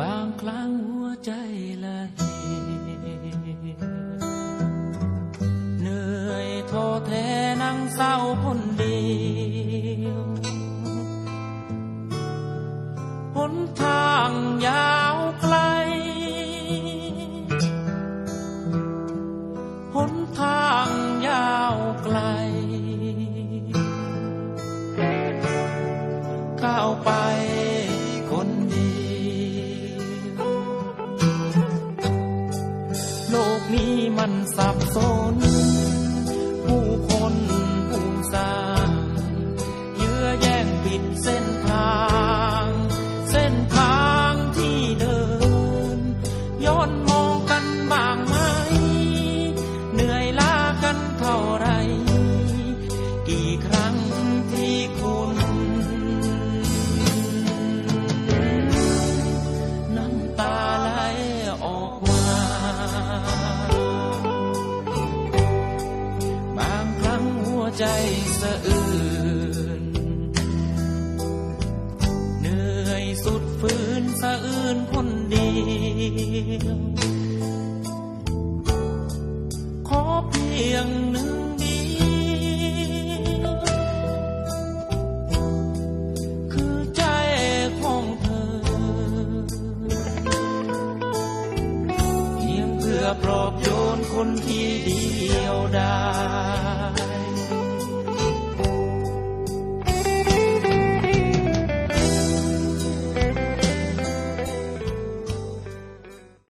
บางครั้งหัวใจละเหเหนื่อยท้อแท้นั่งเศร้าคนเดียวหนทางยา นี้มันสับสน ใจสะอื้นเหนื่อยสุดฝืนสะอื้นคนเดียว ขอเพียงหนึ่งเดียว คือใจของเธอ เพียงเพื่อปลอบโยนคนที่เดียวดาย